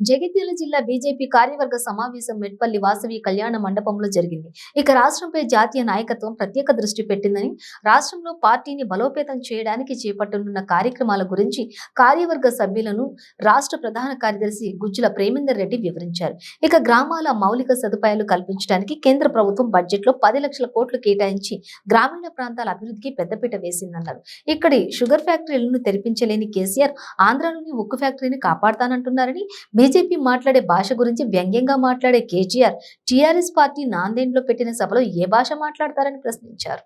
జగిత్యాల జిల్లా బీజేపీ కార్యవర్గ సమావేశం మెట్పల్లి వాసవి కళ్యాణ మండపంలో జరిగింది. ఇక రాష్ట్రంపై జాతీయ నాయకత్వం ప్రత్యేక దృష్టి పెట్టిందని రాష్ట్రంలో పార్టీని బలోపేతం చేయడానికి చేపట్టనున్న కార్యక్రమాల గురించి కార్యవర్గ సభ్యులను రాష్ట్ర ప్రధాన కార్యదర్శి గుజ్జుల ప్రేమేందర్ రెడ్డి వివరించారు. ఇక గ్రామాల మౌలిక సదుపాయాలు కల్పించడానికి కేంద్ర ప్రభుత్వం బడ్జెట్లో పది లక్షల కోట్లు కేటాయించి గ్రామీణ ప్రాంతాల అభివృద్ధికి పెద్దపీట వేసిందన్నారు. ఇక్కడి షుగర్ ఫ్యాక్టరీలను తెరిపించలేని కేసీఆర్ ఆంధ్రలోని ఉక్కు ఫ్యాక్టరీని కాపాడతానంటున్నారని బీజేపీ బీజేపీ మాట్లాడే భాష గురించి వ్యంగ్యంగా మాట్లాడే కేజీఆర్ టీఆర్ఎస్ పార్టీ నాందేడ్లో పెట్టిన సభలో ఏ భాష మాట్లాడతారని ప్రశ్నించారు.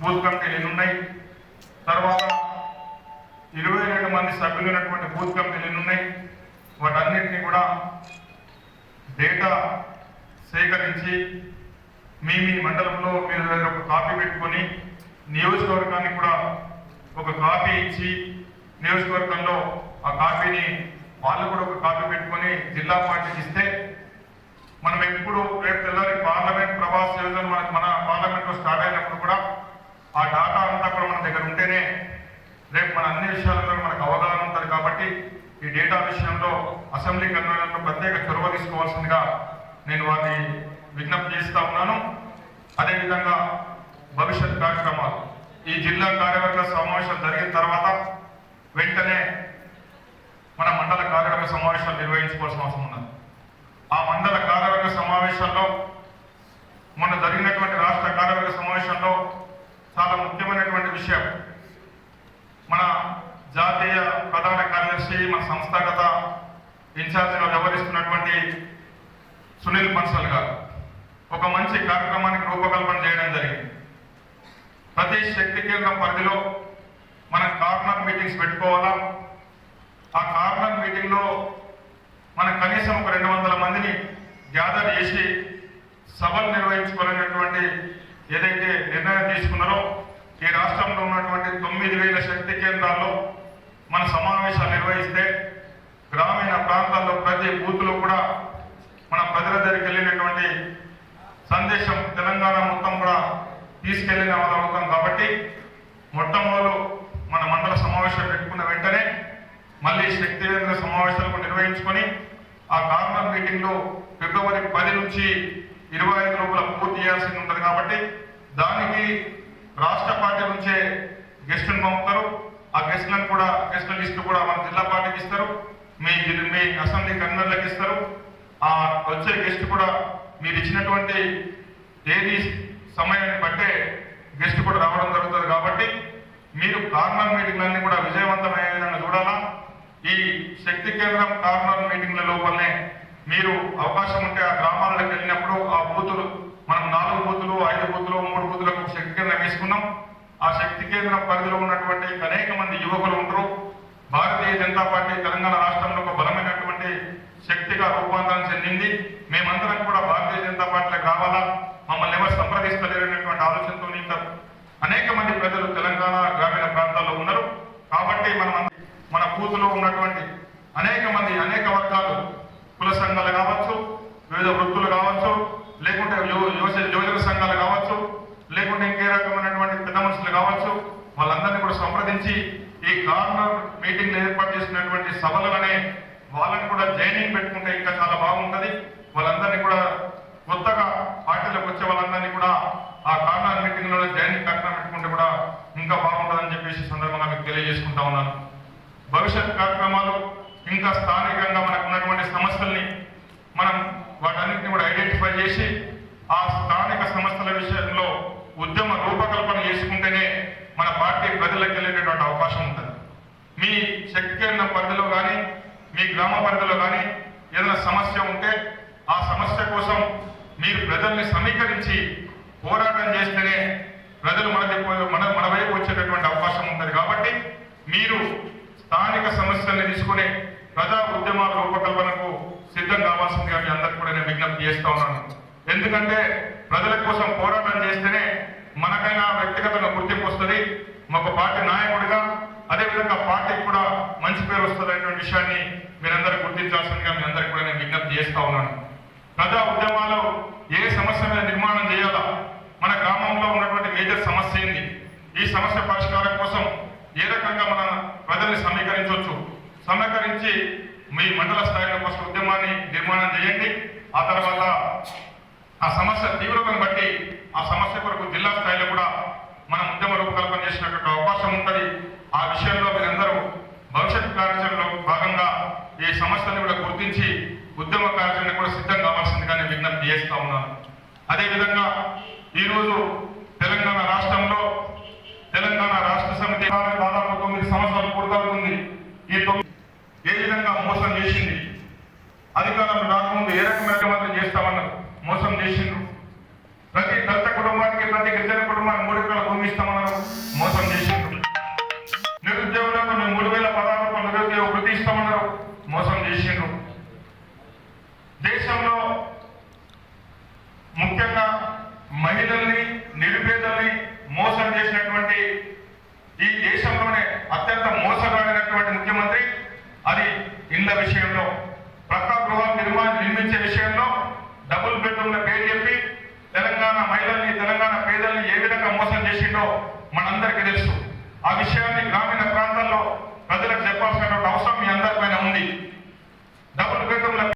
బూత్ కమిటీలు ఎన్ని తర్వాత ఇరవై రెండు మంది సభ్యులు ఉన్నటువంటి బూత్ కమిటీలు ఎన్ని ఉన్నాయి. వాటన్నిటిని కూడా డేటా సేకరించి మీ మీ మండలంలో మీరు ఒక కాపీ పెట్టుకొని నియోజకవర్గాన్ని కూడా ఒక కాపీ ఇచ్చి నియోజకవర్గంలో ఆ కాపీని వాళ్ళు కూడా ఒక కాపీ పెట్టుకొని జిల్లా పార్టీకి ఇస్తే మనం ఎప్పుడు రేపు తెల్లారి పార్లమెంట్ ప్రవాస యోజన మనకు మన పార్లమెంట్లో స్టార్ట్ అయినప్పుడు కూడా ఆ డాటా అంతా కూడా మన దగ్గర ఉంటేనే రేపు మన అన్ని విషయాలలో మనకు అవగాహన ఉంటుంది కాబట్టి ఈ డేటా విషయంలో అసెంబ్లీ కన్వీనర్లు ప్రత్యేక చొరవ తీసుకోవాల్సిందిగా నేను వారిని విజ్ఞప్తి చేస్తా ఉన్నాను. అదేవిధంగా భవిష్యత్ కార్యక్రమాలు. ఈ జిల్లా కార్యవర్గ సమావేశం జరిగిన తర్వాత వెంటనే మన మండల కార్యవర్గ సమావేశాలు నిర్వహించుకోవాల్సిన అవసరం ఉన్నది. ఆ మండల కార్యవర్గ సమావేశంలో మొన్న జరిగినటువంటి రాష్ట్ర కార్యవర్గ సమావేశంలో చాలా ముఖ్యమైనటువంటి విషయం మన జాతీయ ప్రధాన కార్యదర్శి మన సంస్థాగత ఇన్ఛార్జిగా వ్యవహరిస్తున్నటువంటి సునీల్ బన్సల్ గారు. ఒక మంచి కార్యక్రమానికి రూపకల్పన చేయడం జరిగింది. ప్రతి శక్తి కేంద్రం పరిధిలో మనం కార్నర్ మీటింగ్స్ పెట్టుకోవాలా? ఆ కార్నర్ మీటింగ్లో మనం కనీసం ఒక రెండు వందల మందిని గ్యాదర్ చేసి సభలు నిర్వహించుకోవాలనేటువంటి ఏదైతే నిర్ణయం తీసుకున్నారో ఈ రాష్ట్రంలో ఉన్నటువంటి తొమ్మిది వేల శక్తి కేంద్రాల్లో మన సమావేశాలు నిర్వహిస్తే గ్రామీణ ప్రాంతాల్లో ప్రతి బూత్లో కూడా మన ప్రజల దగ్గరికి వెళ్ళినటువంటి సందేశం తెలంగాణ మొత్తం కూడా తీసుకెళ్ళిన వాళ్ళు అవుతాం కాబట్టి మొట్టమొదలు మన మండల సమావేశం పెట్టుకున్న వెంటనే మళ్ళీ శక్తి కేంద్ర సమావేశాలు నిర్వహించుకొని ఆ కార్నర్ మీటింగ్లో ఫిబ్రవరి పది నుంచి ఇరవై ఐదు లోపల పూర్తి చేయాల్సి ఉంటుంది కాబట్టి దానికి రాష్ట్ర పార్టీ నుంచే గెస్టులను పంపుతారు. ఆ గెస్టులను కూడా గెస్టుల లిస్టు కూడా మన జిల్లా పార్టీకి ఇస్తారు. మీ మీ అసెంబ్లీ కన్వీనర్లకు ఇస్తారు. ఆ వచ్చే గెస్ట్ కూడా మీరు ఇచ్చినటువంటి ఏది సమయాన్ని బట్టే గెస్ట్ కూడా రావడం జరుగుతుంది కాబట్టి మీరు కార్నర్ మీటింగ్లన్నీ కూడా విజయవంతమయ్యే విధంగా చూడాలా? ఈ శక్తి కేంద్రం కార్నర్ మీటింగ్ల లోపలనే మీరు అవకాశం ఉంటే ఆ గ్రామాలకు వెళ్ళినప్పుడు ఆ బూతులు మనం నాలుగు బూతులు ఐదు బూతులు మూడు బూతులకు శక్తి కేంద్రం వేసుకున్నాం. ఆ శక్తి కేంద్రం పరిధిలో ఉన్నటువంటి అనేక మంది యువకులు ఉంటారు. భారతీయ జనతా పార్టీ తెలంగాణ రాష్ట్రంలో ఒక బలమైనటువంటి శక్తిగా రూపాంతరం చెందింది. మేమందరం కూడా భారతీయ జనతా పార్టీలకు కావాలా అనేటువంటి ఆలోచనతో ఇంకా అనేక మంది ప్రజలు తెలంగాణ గ్రామీణ ప్రాంతాల్లో ఉన్నారు. కాబట్టి మనం మన కూతులో ఉన్నటువంటి అనేక మంది అనేక వర్గాలు కుల సంఘాలు కావచ్చు వివిధ వృత్తులు కావచ్చు లేకుంటే యువజ యువజన సంఘాలు కావచ్చు లేకుంటే ఇంకే రకమైనటువంటి పెద్ద మనుషులు కావచ్చు వాళ్ళందరినీ కూడా సంప్రదించి ఈ కార్నర్ మీటింగ్ ఏర్పాటు చేసినటువంటి సభలనే వాళ్ళని కూడా జైనింగ్ పెట్టుకుంటే ఇంకా చాలా బాగుంటుంది. వాళ్ళందరినీ కూడా కొత్తగా పార్టీలకు వచ్చే వాళ్ళందరినీ కూడా ఆ కార్నర్ మీటింగ్ జాయింట్ కార్నర్ కార్యక్రమం పెట్టుకుంటే కూడా ఇంకా బాగుంటుందని చెప్పేసి సందర్భంగా మీకు తెలియజేసుకుంటా ఉన్నాను. భవిష్యత్ కార్యక్రమాలు ఇంకా స్థానికంగా మనకు ఉన్నటువంటి సమస్యల్ని మనం వాటన్నిటిని కూడా ఐడెంటిఫై చేసి ఆ స్థానిక సమస్యల విషయంలో ఉద్యమ రూపకల్పన చేసుకుంటేనే మన పార్టీ ప్రజలకు వెళ్ళేటటువంటి అవకాశం ఉంటుంది. మీ శక్తి అన్న పరిధిలో కానీ మీ గ్రామ పరిధిలో కానీ ఏదైనా సమస్య ఉంటే ఆ సమస్య కోసం మీరు ప్రజల్ని సమీకరించి పోరాటం చేస్తేనే ప్రజలు మన మన మన వైపు వచ్చేటటువంటి అవకాశం ఉంటుంది కాబట్టి మీరు స్థానిక సమస్యల్ని తీసుకుని ప్రజా ఉద్యమాల రూపకల్పనకు సిద్ధం కావాల్సిందిగా మీ అందరికి కూడా నేను విజ్ఞప్తి చేస్తా ఉన్నాను. ఎందుకంటే ప్రజల కోసం పోరాటం చేస్తేనే మనకైనా వ్యక్తిగతంగా గుర్తింపు వస్తుంది. ఒక పార్టీ నాయకుడిగా అదేవిధంగా పార్టీకి కూడా మంచి పేరు వస్తుంది అనేటువంటి విషయాన్ని మీరందరూ గుర్తించాల్సిందిగా మీ అందరికి కూడా నేను విజ్ఞప్తి చేస్తా ఉన్నాను. ప్రజా ఉద్యమాలు ఏ సమస్య మీద నిర్మాణం చేయాలా? మన గ్రామంలో ఉన్నటువంటి మేజర్ సమస్య ఏంది? ఈ సమస్య పరిష్కారం కోసం ఏ రకంగా మన ప్రజల్ని సమీకరించవచ్చు సమీకరించి మీ మండల స్థాయిలో కోసం ఉద్యమాన్ని నిర్మాణం చేయండి. ఆ తర్వాత ఆ సమస్య తీవ్రతను బట్టి ఆ సమస్య కొరకు జిల్లా స్థాయిలో కూడా మనం ఉద్యమ రూపకల్పన చేసినటువంటి అవకాశం ఉంటుంది. ఆ విషయంలో మీరందరూ భవిష్యత్ కార్యాచరణలో భాగంగా ఈ సమస్యను కూడా గుర్తించి ఉద్యమ కార్యాచరణ కూడా సిద్ధంగా కావాల్సిందిగా చేస్తా ఉన్నాను అదేవిధంగా ఈరోజు తెలంగాణ రాష్ట్రంలో తెలంగాణ రాష్ట్ర సమితి దాదాపు తొమ్మిది సంవత్సరాలు పూర్తవుతుంది. ఈ ఏ విధంగా మోసం చేసింది? అధికారంలో రాకముందు ఏ రకమైన మాత్రం చేస్తామన్నారు? మోసం చేసిండ్రు. ప్రతి దళిత కుటుంబానికి ప్రతి గిరిజన కుటుంబానికి మూడు ఎకరాల భూమి ఇస్తామన్నారు. మోసం చేసిండ్రు. మోసం చేసినటువంటి ఈ దేశంలోనే అత్యంత